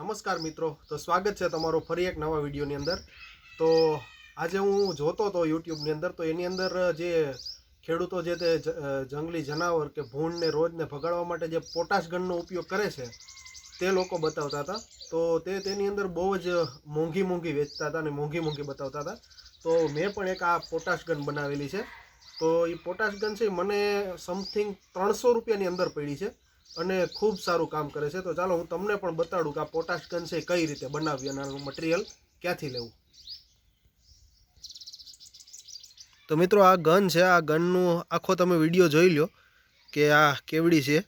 નમસ્કાર મિત્રો, તો સ્વાગત છે તમારો ફરી એક નવા વિડીયોની અંદર. તો આજે હું જોતો હતો યુટ્યુબની અંદર, તો એની અંદર જે ખેડૂતો જે તે જંગલી જનાવર કે ભૂંડને રોજને ભગાડવા માટે જે પોટાશ ગનનો ઉપયોગ કરે છે, તે લોકો બતાવતા હતા. તો તે તેની અંદર બહુ જ મોંઘી મોંઘી વેચતા હતા અને મોંઘી મોંઘી બતાવતા હતા. તો મેં પણ એક આ પોટાશ ગન બનાવેલી છે. તો એ પોટાશ ગન છે મને સમથિંગ ત્રણસો રૂપિયાની અંદર પડી છે. અને ખૂબ સારું કામ કરે છે. તો ચાલો હું તમને પણ બતાડું કે આ પોટાશ ગન છે કઈ રીતે બનાવવી અને આનું મટીરિયલ ક્યાંથી લેવું. તો મિત્રો આ ગન છે, આ ગનનું આખો તમે વીડિયો જોઈ લો કે આ કેવડી છે.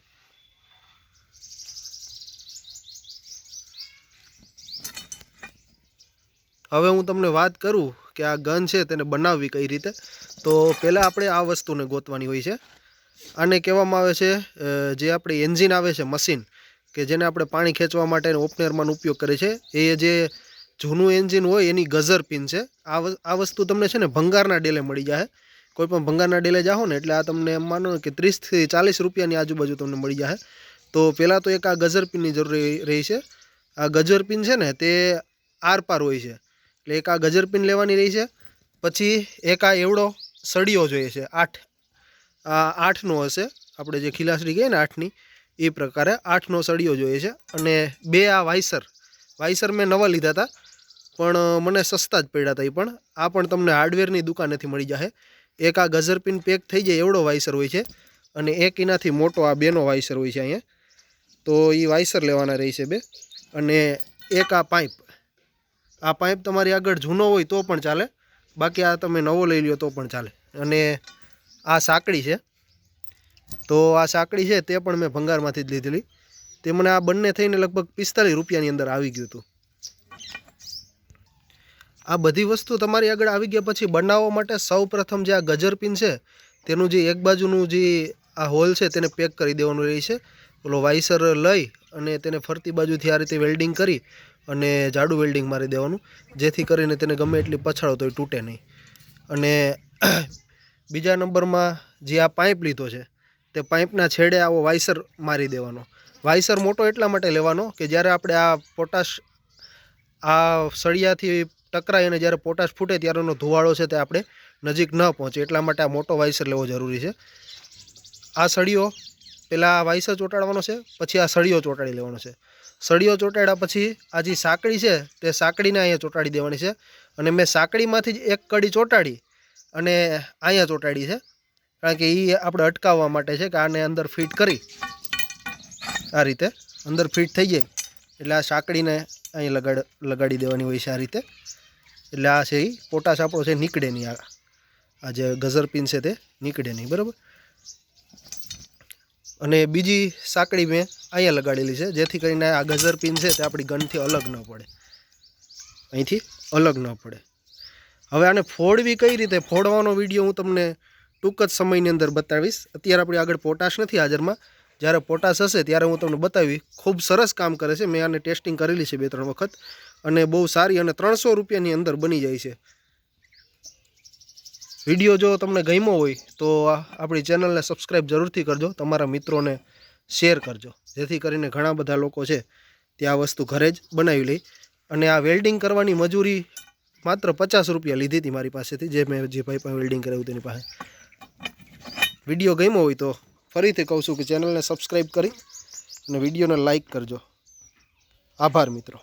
હવે હું તમને વાત કરું કે આ ગન છે તેને બનાવવી કઈ રીતે. તો પહેલાં આપણે આ વસ્તુને ગોતવાની હોય છે. આને કહેવામાં આવે છે જે આપણે એન્જિન આવે છે, મશીન, કે જેને આપણે પાણી ખેંચવા માટે ઓપનરમાં ઉપયોગ કરે છે એ જે જૂનું એન્જિન હોય એની ગઝર પિન છે. આ વસ્તુ તમને છે ને ભંગારના ડેલે મળી જાય કોઈ પણ ભંગારના ડેલે જાઓ ને એટલે આ તમને એમ માનો કે ત્રીસથી ચાલીસ રૂપિયાની આજુબાજુ તમને મળી જાય તો પહેલાં તો એક આ ગઝર પિનની જરૂર રહી છે. આ ગજર પિન છે ને તે આરપાર હોય છે. એટલે એક આ ગજર પિન લેવાની રહી છે. પછી એક આ એવડો સળિયો જોઈએ છે, આઠ આઠનો હશે. આપણે જે ખીલાસડી કહીએ ને આઠની, એ પ્રકારે આઠનો સળિયો જોઈએ છે. અને બે આ વાઇસર. વાઇસર મેં નવા લીધા હતા પણ મને સસ્તા જ પડ્યા હતા એ પણ. આ પણ તમને હાર્ડવેરની દુકાનેથી મળી જશે એક આ ગઝર પિન પેક થઈ જાય એવડો વાઇસર હોય છે અને એક એનાથી મોટો આ બેનો વાઇસર હોય છે અહીંયા. તો એ વાઇસર લેવાના રહી છે બે. અને એક આ પાઇપ. આ પાઇપ તમારી આગળ જૂનો હોય તો પણ ચાલે. બાકી આ તમે નવો લઈ લ્યો તો પણ ચાલે. અને આ સાંકડી છે. તો આ સાંકડી છે તે પણ મેં ભંગારમાંથી જ લીધેલી. તે મને આ બંને થઈને લગભગ પિસ્તાલીસ રૂપિયાની અંદર આવી ગયું હતું. આ બધી વસ્તુ તમારી આગળ આવી ગયા પછી બનાવવા માટે સૌ પ્રથમ જે આ ગજર પિન છે, તેનું જે એક બાજુનું જે આ હોલ છે તેને પેક કરી દેવાનું રહે છે. ઓલો વાઇસર લઈ અને તેને ફરતી બાજુથી આ રીતે વેલ્ડિંગ કરી અને જાડું વેલ્ડિંગ મારી દેવાનું, જેથી કરીને તેને ગમે એટલી પછાડો તો એ તૂટે નહીં. અને બીજા નંબરમાં જે આ પાઇપ લીધો છે, તે પાઇપના છેડે આવો વાઇસર મારી દેવાનો. વાઇસર મોટો એટલા માટે લેવાનો કે જ્યારે આપણે આ પોટાશ, આ સળિયાથી ટકરાય અને જ્યારે પોટાશ ફૂટે ત્યારેનો ધુવાળો છે તે આપણે નજીક ન પહોંચે. એટલા માટે આ મોટો વાઇસર લેવો જરૂરી છે. આ સળિયો પહેલાં વાઇસર ચોંટાડવાનો છે, પછી આ સળિયો ચોંટાડી લેવાનો છે. સળિયો ચોંટાડ્યા પછી આ જે સાંકડી છે, તે સાંકડીને અહીંયા ચોંટાડી દેવાની છે. અને મેં સાંકડીમાંથી જ એક કડી ચોંટાડી અને અહીંયા ચોંટાડી છે. કારણ કે એ આપણે અટકાવવા માટે છે કે આને અંદર ફિટ કરી. આ રીતે અંદર ફિટ થઈ જાય. એટલે આ સાંકડીને અહીં લગાડ, લગાડી દેવાની હોય છે આ રીતે. એટલે આ છે એ પોટાશ આપણો છે નીકળે નહીં આ. આ જે ગઝર પિન છે તે નીકળે નહીં, બરાબર? અને બીજી સાંકડી મેં અહીંયા લગાડેલી છે, જેથી કરીને આ ગઝર પિન છે તે આપણી ગનથી અલગ ન પડે. અહીંથી અલગ ન પડે. હવે આને ફોડવી કઈ રીતે? ફોડવાનો વીડિયો હું તમને ટૂંક જ સમયની અંદર બતાવીશ. અત્યારે આપણી આગળ પોટાશ નથી હાજરમાં. જ્યારે પોટાશ હશે ત્યારે હું તમને બતાવી ખૂબ સરસ કામ કરે છે. મેં આને ટેસ્ટિંગ કરેલી છે બે ત્રણ વખત. અને બહુ સારી અને ત્રણસો રૂપિયાની અંદર બની જાય છે. વીડિયો જો તમને ગમ્યો હોય તો આપણી ચેનલને સબસ્ક્રાઈબ જરૂરથી કરજો. તમારા મિત્રોને શેર કરજો. જેથી કરીને ઘણા બધા લોકો છે તે આ વસ્તુ ઘરે જ બનાવી લે. અને આ વેલ્ડિંગ કરવાની મજૂરી માત્ર પચાસ રૂપિયા લીધી હતી મારી પાસેથી, જે મેં જે ભાઈ પાસે વેલ્ડિંગ કરાવ્યું તેની પાસે. વીડિયો ગમ્યો હોય તો ફરીથી કહું છું કે ચેનલને સબસ્ક્રાઈબ કરી અને વિડીયોને લાઈક કરજો. આભાર મિત્રો.